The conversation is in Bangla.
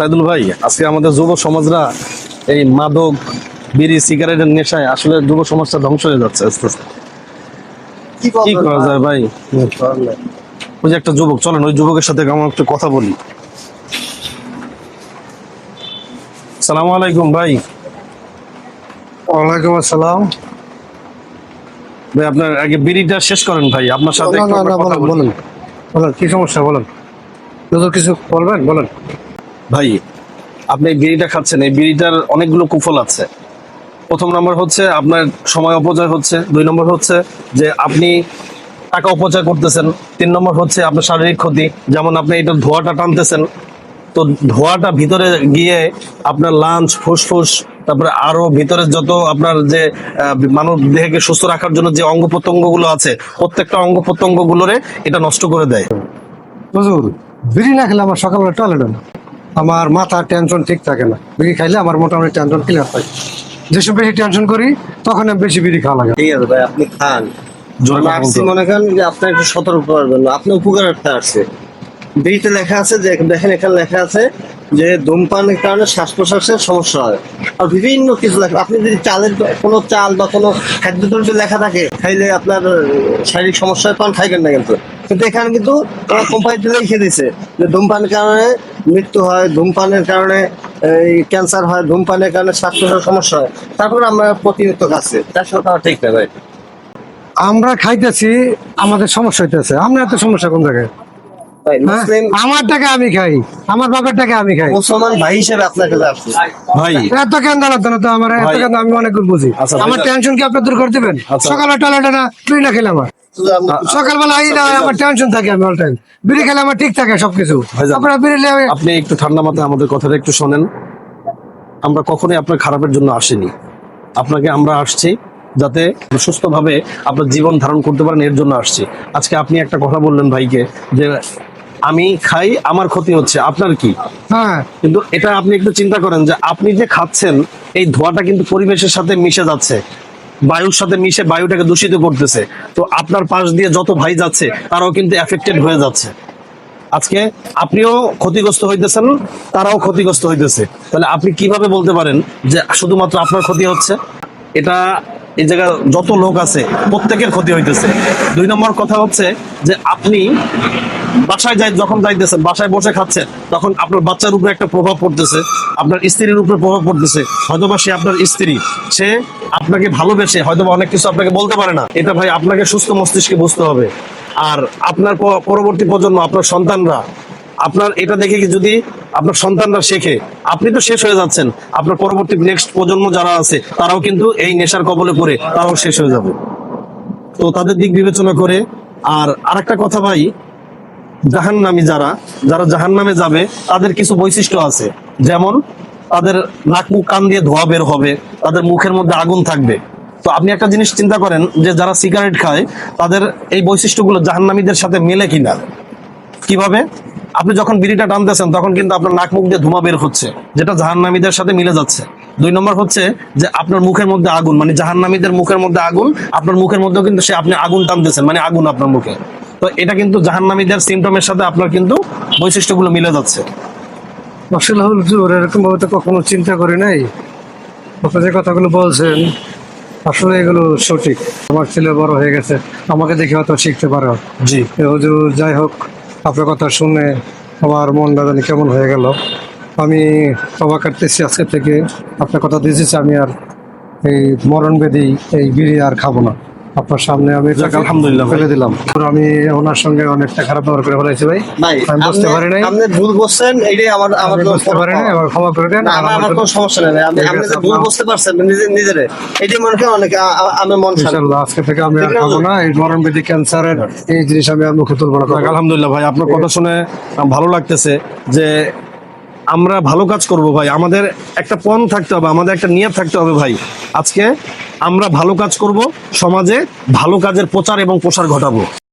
সাইদুল ভাই আজকে আমাদের যুব সমাজরা এই মাদক বিড়ি সিগারেটের নেশায় আসলে যুব সমাজটা ধ্বংস হয়ে যাচ্ছে আস্তে আস্তে। কি করা যায় ভাই? ওই যে একটা যুবক চলেন ওই যুবকের সাথে আমার একটু কথা বলি। সালাম আলাইকুম ভাই। ওয়ালাইকুম আসসালাম। ভাই আপনার আগে বিড়িটা শেষ করেন ভাই আপনার সাথে বলেন বলেন। কি সমস্যা বলেন। কিছু বলবেন বলেন। ভাই, আপনি বিড়িটা খাচ্ছেন, এই বিড়িটার অনেকগুলো কুফল আছে। প্রথম নম্বর হচ্ছে আপনার সময় অপচয় হচ্ছে, দুই নম্বর হচ্ছে যে আপনি টাকা অপচয় করতেছেন, তিন নম্বর হচ্ছে আপনার শারীরিক ক্ষতি, যেমন আপনি এটা ধোঁয়াটা টানতেছেন, তো ধোঁয়াটা ভিতরে গিয়ে আপনার লাঞ্চ ফুসফুস, তারপরে আরও ভিতরে যত আপনার যে মানব দেহকে সুস্থ রাখার জন্য যে অঙ্গ প্রত্যঙ্গগুলো আছে, প্রত্যেকটা অঙ্গ প্রত্যঙ্গ গুলোরে এটা নষ্ট করে দেয়। হুজুর, বিড়ি না খেলে আমার সকালবেলা টয়লেট আমার মাথার টেনশন ঠিক থাকে না। বিড়ি খাইলে আমার মোটামুটি টেনশন ক্লিয়ার হয়। যেসব বেশি টেনশন করি তখন আমি বেশি বিড়ি খাওয়া লাগে। ঠিক আছে ভাই আপনি খান। মনে করেন যে আপনার একটু সতর্ক করবেন আপনি উপকারার্থে আসছে বিড়িতে লেখা আছে যে দেখেন এখানে লেখা আছে যে ধূমপানের কারণে শ্বাস প্রশ্বাসের সমস্যা হয়। আর বিভিন্ন কিছু লেখা আপনি যদি চালের কোনো চাল বা কোনো খাদ্যদ্রব্য লেখা থাকে খাইলে আপনার শারীরিক সমস্যা হয় পান খাইবেন না কিন্তু। কিন্তু এখানে কিন্তু কোম্পানিতে লিখে দিছে যে ধূমপানের কারণে মৃত্যু হয় ধূমপানের কারণে এই ক্যান্সার হয় ধূমপানের কারণে প্রশ্বাসের সমস্যা হয়। তারপরে আমরা প্রতিনিয়ত খাচ্ছি। তার সাথে আমার ঠিক না ভাই? আমরা খাইতেছি আমাদের সমস্যা হইতেছে। আমরা এত সমস্যা কোন জায়গায়? ভাই হ্যাঁ? আমার টাকা আমি খাই আমার বাবার টাকা আমি খাই। মুসলমান ভাই হিসেবে আপনার কাছে আসছে ভাই। এত কেন দাঁড়াতে না তো আমার এত কেন আমি অনেক বুঝি। আচ্ছা, আমার টেনশন কি আপনি দূর করে দিবেন? আচ্ছা। সকালে টয়লেটে না বিড়ি না খেলে আমরা- সকালবেলা আই না আমার টেনশন থাকে আমি অল টাইম বিড়ি খেলে আমার ঠিক থাকে সবকিছু। আপনারা বিড়ি আপনি একটু ঠান্ডা মাথায় আমাদের কথাটা একটু শোনেন। আমরা কখনোই আপনার খারাপের জন্য আসিনি। আপনাকে আমরা আসছি যাতে সুস্থভাবে আপনার জীবন ধারণ করতে পারেন এর জন্য আসছি। আজকে আপনি একটা কথা বললেন ভাইকে যে আমি খাই আমার ক্ষতি হচ্ছে। আপনার কি? হ্যাঁ। কিন্তু এটা আপনি একটু চিন্তা করেন যে আপনি যে খাচ্ছেন এই ধোঁয়াটা কিন্তু পরিবেশের সাথে মিশে যাচ্ছে। বায়ুর সাথে মিশে বায়ুটাকে দূষিত করতেছে। তো আপনার পাশ দিয়ে যত ভাই যাচ্ছে, তারাও কিন্তু এফেক্টেড হয়ে যাচ্ছে। আজকে আপনিও ক্ষতিগ্রস্ত হইতেছেন, তারাও ক্ষতিগ্রস্ত হইতেছে। তাহলে আপনি কীভাবে বলতে পারেন যে শুধুমাত্র আপনার ক্ষতি হচ্ছে? এটা এই জায়গায় যত লোক আছে, প্রত্যেকের ক্ষতি হইতেছে। দুই নম্বর কথা হচ্ছে যে আপনি বাসায় যাই যখন যাইতেছেন, বাসায় বসে খাচ্ছেন, তখন আপনার বাচ্চার উপরে একটা প্রভাব পড়তেছে, আপনার স্ত্রীর উপরে প্রভাব পড়তেছে। হয়তোবা সে আপনার স্ত্রী, সে আপনাকে ভালোবেসে, হয়তোবা অনেক কিছু আপনাকে বলতে পারে না। এটা ভাই আপনাকে সুস্থ মস্তিষ্কে বুঝতে হবে। আর আপনার পরবর্তী প্রজন্ম, আপনার সন্তানরা আপনার এটা দেখে কি যদি আপনার সন্তানরা শেখে, আপনি তো শেষ হয়ে যাচ্ছেন। আপনার পরবর্তী নেক্সট প্রজন্ম যারা আছে, তারাও কিন্তু এই নেশার কবলে পড়ে, তারাও শেষ হয়ে যাবে। তো তাদের দিক বিবেচনা করে, আর আরেকটা কথা ভাই, জাহান্নামী যারা যারা জাহান্নামে যাবে, তাদের কিছু বৈশিষ্ট্য আছে। যেমন, তাদের নাক মুখ কান দিয়ে ধোয়া বের হবে, তাদের মুখের মধ্যে আগুন থাকবে। তো আপনি একটা জিনিস চিন্তা করেন যে যারা সিগারেট খায়, তাদের এই বৈশিষ্ট্যগুলো জাহান্নামীদের সাথে মেলে কিনা। কীভাবে? আপনি যখন বিড়িটা টানতেছেন তখন কিন্তু আপনার নাক মুখ দিয়ে ধোঁয়া বের হচ্ছে যেটা জাহান্নামীদের সাথে মিলে যাচ্ছে। দুই নম্বর হচ্ছে যে আপনার মুখের মধ্যে আগুন মানে জাহান্নামীদের মুখের মধ্যে আগুন আপনার মুখের মধ্যেও কিন্তু সে আপনি আগুন টানতেছেন মানে আগুন আপনার মুখে। তো এটা কিন্তু জাহান্নামীদের সিমটমের সাথে আপনার কিন্তু বৈশিষ্ট্যগুলো মিলে যাচ্ছে। আসলে হুজুর এরকম ভাবে তো কখনো চিন্তা করি নাই। যে কথাগুলো বলছেন আসলে এগুলো সঠিক। আমার ছেলে বড় হয়ে গেছে আমাকে দেখে হয়তো শিখতে পারে। জি। হুজুর যাই হোক আপনার কথা শুনে আমার মন জানি কেমন হয়ে গেল। আমি ক্ষমা কাটতেছি আজকে থেকে। আপনার কথা দিয়েছি আমি আর এই মরণ বেদি এই বিড়ি আর খাব না। আপনার সামনে আমি আলহামদুলিল্লাহ ফেলে দিলাম। আমি ওনার সঙ্গে অনেকটা খারাপ ব্যবহার করে ফেলেছি ভাই। আমি বুঝতে পারি নাই। আপনি ভুল বলছেন এটাই আমার আমার বুঝতে পারি নাই আমার ক্ষমা করে দেন। আর আমার আমার কোনো সমস্যা নেই আপনি আপনি ভুল বুঝতে পারছেন নিজে নিজেরে। এটাই মনে করেন অনেক আ- আ- মন শান্ত ইনশাল্লাহ আজকে থেকে আমি আর খাব না। এই মরণ বেদি ক্যান্সারের এই জিনিস আমি আর মুখে তুলবো না। আলহামদুলিল্লাহ ভাই আপনার কথা শুনে ভালো লাগতেছে যে আমরা ভালো কাজ করব ভাই। আমাদের একটা পণ থাকতে হবে, আমাদের একটা নিয়ত থাকতে হবে ভাই। আজকে আমরা ভালো কাজ করব, সমাজে ভালো কাজের প্রচার এবং প্রসার ঘটাবো।